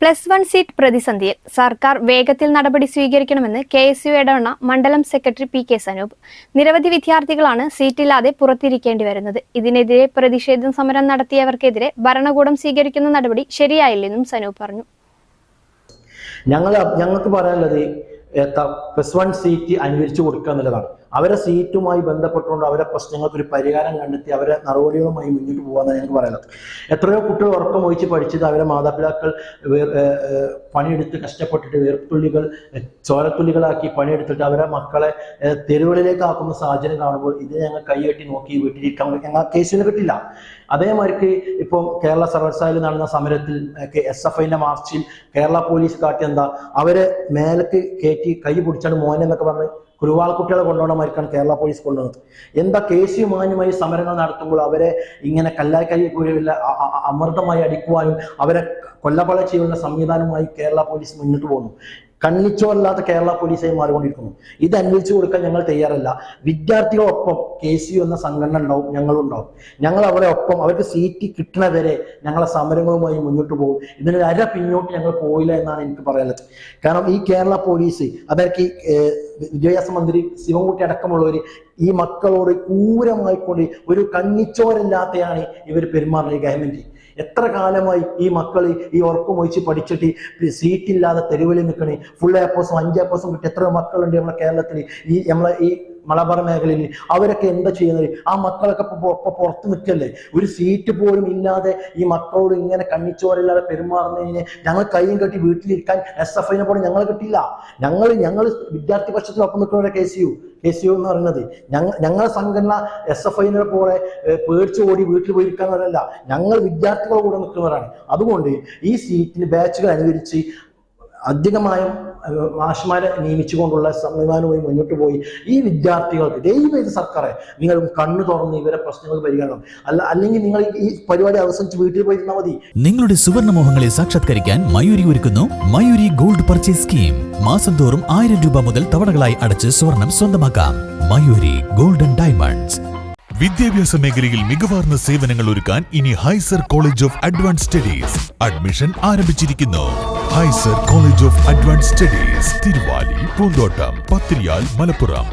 plus one seat പ്രതിസന്ധിയിൽ സർക്കാർ വേഗത്തിൽ നടപടി സ്വീകരിക്കണമെന്ന് കെ എസ് യു ഇടവണ്ണ മണ്ഡലം സെക്രട്ടറി പി കെ സനൂപ്. നിരവധി വിദ്യാർത്ഥികളാണ് സീറ്റില്ലാതെ പുറത്തിരിക്കേണ്ടി വരുന്നത്. ഇതിനെതിരെ പ്രതിഷേധ സമരം നടത്തിയവർക്കെതിരെ ഭരണകൂടം സ്വീകരിക്കുന്ന നടപടി ശരിയായില്ലെന്നും സനൂപ് പറഞ്ഞു. ഞങ്ങൾ ഞങ്ങൾക്ക് പറയാനുള്ളത് പ്ലസ് വൺ സീറ്റ് അനുവദിച്ചു കൊടുക്കുക എന്നുള്ളതാണ്. അവരെ സീറ്റുമായി ബന്ധപ്പെട്ടുകൊണ്ട് അവരെ പ്രശ്നങ്ങൾക്ക് ഒരു പരിഹാരം കണ്ടെത്തി അവരെ നടപടികളുമായി മുന്നോട്ട് പോകാമെന്നാണ് ഞങ്ങൾക്ക് പറയുന്നത് എത്രയോ കുട്ടികൾ ഉറക്കം ഒഴിച്ച് പഠിച്ചത് അവരെ മാതാപിതാക്കൾ പണിയെടുത്ത് കഷ്ടപ്പെട്ടിട്ട് വേർത്തുള്ളികൾ ചോരത്തുള്ളികളാക്കി പണിയെടുത്തിട്ട് അവരെ മക്കളെ തെരുവുകളിലേക്ക് ആക്കുന്ന സാഹചര്യം കാണുമ്പോൾ ഇത് ഞങ്ങൾ കൈകെട്ടി നോക്കി വീട്ടിലിരിക്കാൻ ഞങ്ങൾ കേസിന് കിട്ടില്ല അതേമാതിരിക്ക് ഇപ്പോൾ കേരള സർവകലാശാലയിൽ നടന്ന സമരത്തിൽ എസ് എഫ് ഐന്റെ മാർച്ചിൽ കേരള പോലീസ് കാട്ടിയെന്താ അവരെ മേലക്ക് കയറ്റി കൈ പിടിച്ചാണ് മോനെന്നൊക്കെ പറഞ്ഞ് കുരുവാൾ കുട്ടികളെ കൊണ്ടുപോകണ മാതിരിക്കാണ് കേരള പോലീസ് കൊണ്ടുവന്നത്. എന്താ കേസി മാന്യമായി സമരങ്ങൾ നടത്തുമ്പോൾ അവരെ ഇങ്ങനെ കല്ലായി കൈ കൂടിയുള്ള അമൃതമായി അടിക്കുവാനും അവരെ കൊല്ലപ്പള ചെയ്യുന്ന സംവിധാനമായി കേരള പോലീസ് മുന്നോട്ട് പോകുന്നു. കണ്ണിച്ചോല്ലാത്ത കേരള പോലീസായി മാറിക്കൊണ്ടിരിക്കുന്നു. ഇത് അന്വേഷിച്ചു കൊടുക്കാൻ ഞങ്ങൾ തയ്യാറല്ല. വിദ്യാർത്ഥികളൊപ്പം കെ സി എന്ന സംഘടന ഉണ്ടാവും ഞങ്ങളുണ്ടാവും. ഞങ്ങൾ അവരെ ഒപ്പം അവർക്ക് സീറ്റ് കിട്ടണ വരെ ഞങ്ങളെ സമരങ്ങളുമായി മുന്നോട്ട് പോകും. ഇതിനൊരു അര പിന്നോട്ട് ഞങ്ങൾ പോയില്ല എന്നാണ് എനിക്ക് പറയാനുള്ളത്. കാരണം ഈ കേരള പോലീസ് അവർക്ക് വിദ്യാഭ്യാസ മന്ത്രി ശിവൻകുട്ടി അടക്കമുള്ളവർ ഈ മക്കളോട് ക്രൂരമായിക്കൊണ്ട് ഒരു കണ്ണിച്ചോരല്ലാത്തയാണ് ഇവർ പെരുമാറുന്നത് ഗവൺമെന്റ്. എത്ര കാലമായി ഈ മക്കൾ ഈ ഉറപ്പ് ഒഴിച്ച് പഠിച്ചിട്ട് സീറ്റില്ലാതെ തെരുവിൽ നിൽക്കണേ ഫുൾ എ പ്ലസും അഞ്ച് എ പ്ലസും കിട്ടി എത്ര മക്കളുണ്ട് നമ്മളെ കേരളത്തിൽ ഈ നമ്മളെ ഈ മലബാർ മേഖലയിൽ അവരൊക്കെ എന്താ ചെയ്യുന്നത്? ആ മക്കളൊക്കെ ഇപ്പൊ പുറത്ത് നിൽക്കല്ലേ ഒരു സീറ്റ് പോലും ഇല്ലാതെ ഈ മക്കളോട് ഇങ്ങനെ കണ്ണിച്ചോരില്ലാതെ പെരുമാറുന്നതിന് ഞങ്ങൾ കൈയും കെട്ടി വീട്ടിലിരിക്കാൻ എസ് എഫ് ഐനെ പോലെ ഞങ്ങൾ കിട്ടില്ല ഞങ്ങൾ ഞങ്ങൾ വിദ്യാർത്ഥി പക്ഷത്തിനൊപ്പം നിൽക്കുന്നവരെ case C U K C O എന്ന് പറയുന്നത് ഞങ്ങൾ സംഘടന എസ് എഫ് ഐനെ പോലെ പേടിച്ചു ഓടി വീട്ടിൽ പോയിരിക്കാന്നവരല്ല. ഞങ്ങൾ വിദ്യാർത്ഥികളുടെ കൂടെ നിൽക്കുന്നവരാണ്. അതുകൊണ്ട് ഈ സീറ്റിന് ബാച്ചുകൾ അനുകരിച്ച് അധികമായും മാഷ്മാരെ നിയമിച്ചുകൊണ്ടുള്ള സംവിധാനവുമായി മുന്നോട്ട് പോയി. ഈ വിദ്യാർത്ഥികൾക്ക് ദൈവം ഇത് സർക്കാരെ നിങ്ങൾ കണ്ണു തുറന്ന് ഇവരെ പ്രശ്നങ്ങൾ പരിഗണിക്കണം അല്ല അല്ലെങ്കിൽ നിങ്ങൾ ഈ- പരിപാടി അവസാനിച്ച് വീട്ടിൽ പോയി ഇരുന്നാൽ മതി. നിങ്ങളുടെ സുവർണമോഹങ്ങളെ സാക്ഷാത്കരിക്കാൻ മയൂരി ഒരുക്കുന്നു മയൂരി ഗോൾഡ് പർച്ചേസ് സ്കീം. മാസം തോറും ആയിരം രൂപ മുതൽ തവണകളായി അടച്ച് സ്വർണം സ്വന്തമാക്കാം. Mayuri golden diamonds. വിദ്യാഭ്യാസ മേഖലയിൽ മികവാർന്ന സേവനങ്ങൾ ഒരുക്കാൻ ഇനി Hyser college of advance studies admission ആരംഭിച്ചിരിക്കുന്നു. Hyser college of advance studies Thiruvali Poonthottam Pathiriyal Malappuram.